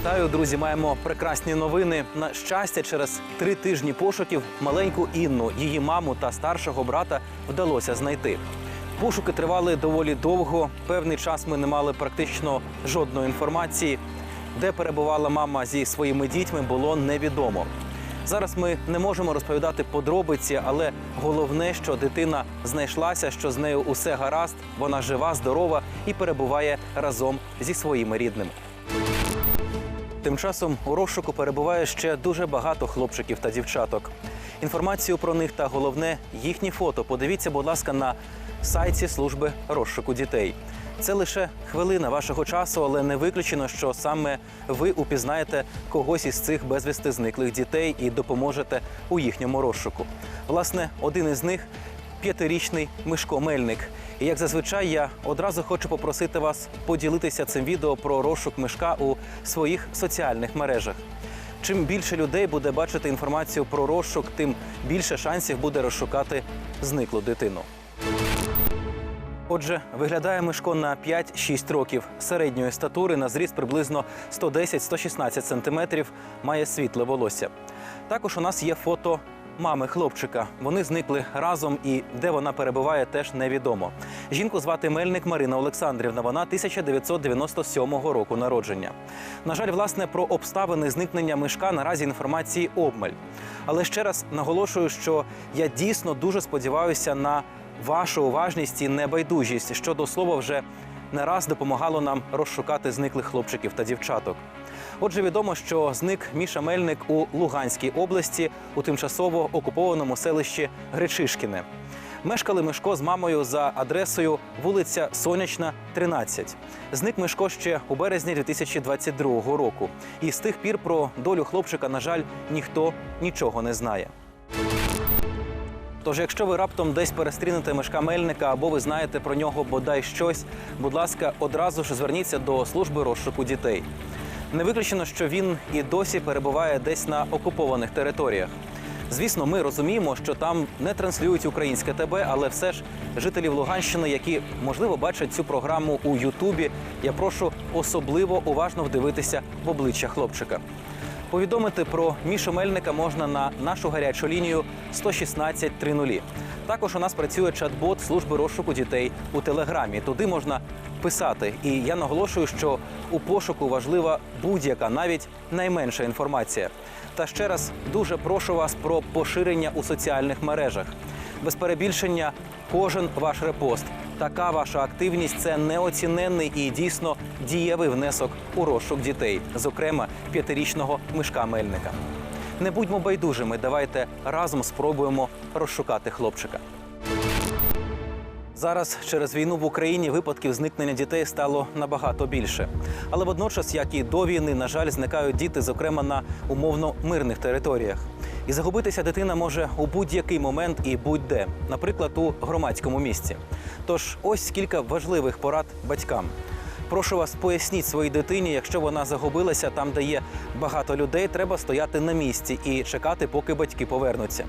Вітаю, друзі! Маємо прекрасні новини. На щастя, через три тижні пошуків маленьку Інну, її маму та старшого брата вдалося знайти. Пошуки тривали доволі довго. Певний час ми не мали практично жодної інформації. Де перебувала мама зі своїми дітьми, було невідомо. Зараз ми не можемо розповідати подробиці, але головне, що дитина знайшлася, що з нею усе гаразд, вона жива, здорова і перебуває разом зі своїми рідними. Тим часом у розшуку перебуває ще дуже багато хлопчиків та дівчаток. Інформацію про них та головне їхні фото подивіться, будь ласка, на сайті служби розшуку дітей. Це лише хвилина вашого часу, але не виключено, що саме ви упізнаєте когось із цих безвісти зниклих дітей і допоможете у їхньому розшуку. Власне, один із них п'ятирічний Мишко Мельник. І як зазвичай, я одразу хочу попросити вас поділитися цим відео про розшук мишка у своїх соціальних мережах. Чим більше людей буде бачити інформацію про розшук, тим більше шансів буде розшукати зниклу дитину. Отже, виглядає Мишко на 5-6 років середньої статури на зріст приблизно 110-116 сантиметрів, має світле волосся. Також у нас є фото мами хлопчика. Вони зникли разом, і де вона перебуває, теж невідомо. Жінку звати Мельник Марина Олександрівна. Вона 1997 року народження. На жаль, власне, про обставини зникнення мишка наразі інформації обмаль. Але ще раз наголошую, що я дійсно дуже сподіваюся на вашу уважність і небайдужість, що до слова вже не раз допомагало нам розшукати зниклих хлопчиків та дівчаток. Отже, відомо, що зник Міша Мельник у Луганській області у тимчасово окупованому селищі Гречишкіне. Мешкали Мишко з мамою за адресою вулиця Сонячна, 13. Зник Мишко ще у березні 2022 року. І з тих пір про долю хлопчика, на жаль, ніхто нічого не знає. Тож, якщо ви раптом десь перестрінете мешка Мельника або ви знаєте про нього бодай щось, будь ласка, одразу ж зверніться до служби розшуку дітей. Не виключено, що він і досі перебуває десь на окупованих територіях. Звісно, ми розуміємо, що там не транслюють українське ТБ, але все ж жителів Луганщини, які можливо бачать цю програму у Ютубі, я прошу особливо уважно вдивитися в обличчя хлопчика. Повідомити про Мішу Мельника можна на нашу гарячу лінію 116 30. Також у нас працює чат-бот служби розшуку дітей у телеграмі. Туди можна писати. І я наголошую, що у пошуку важлива будь-яка, навіть найменша інформація. Та ще раз дуже прошу вас про поширення у соціальних мережах. Без перебільшення, кожен ваш репост. Така ваша активність це неоціненний і дійсно дієвий внесок у розшук дітей, зокрема п'ятирічного мишка Мельника. Не будьмо байдужими, давайте разом спробуємо розшукати хлопчика. Зараз через війну в Україні випадків зникнення дітей стало набагато більше. Але водночас, як і до війни, на жаль, зникають діти, зокрема на умовно мирних територіях. І загубитися дитина може у будь-який момент і будь-де, наприклад, у громадському місці. Тож ось кілька важливих порад батькам. Прошу вас, поясніть своїй дитині, якщо вона загубилася там, де є багато людей, треба стояти на місці і чекати, поки батьки повернуться.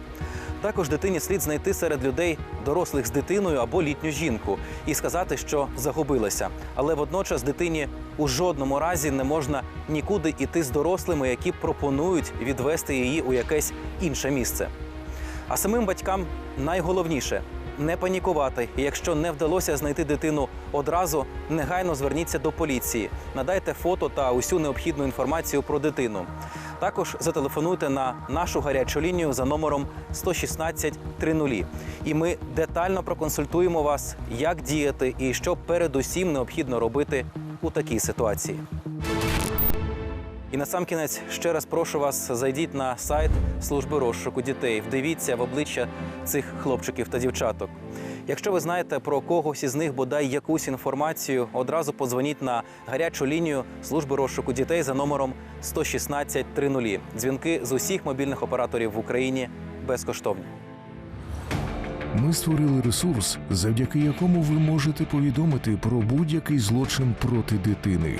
Також дитині слід знайти серед людей дорослих з дитиною або літню жінку і сказати, що загубилася. Але водночас дитині у жодному разі не можна нікуди іти з дорослими, які пропонують відвести її у якесь інше місце. А самим батькам найголовніше не панікувати. І якщо не вдалося знайти дитину одразу, негайно зверніться до поліції, надайте фото та усю необхідну інформацію про дитину. Також зателефонуйте на нашу гарячу лінію за номером 116 30. І ми детально проконсультуємо вас, як діяти і що передусім необхідно робити у такій ситуації. І на сам кінець ще раз прошу вас, зайдіть на сайт служби розшуку дітей, вдивіться в обличчя цих хлопчиків та дівчаток. Якщо ви знаєте про когось із них бодай якусь інформацію, одразу подзвоніть на гарячу лінію служби розшуку дітей за номером 116 30. Дзвінки з усіх мобільних операторів в Україні безкоштовні. Ми створили ресурс, завдяки якому ви можете повідомити про будь-який злочин проти дитини.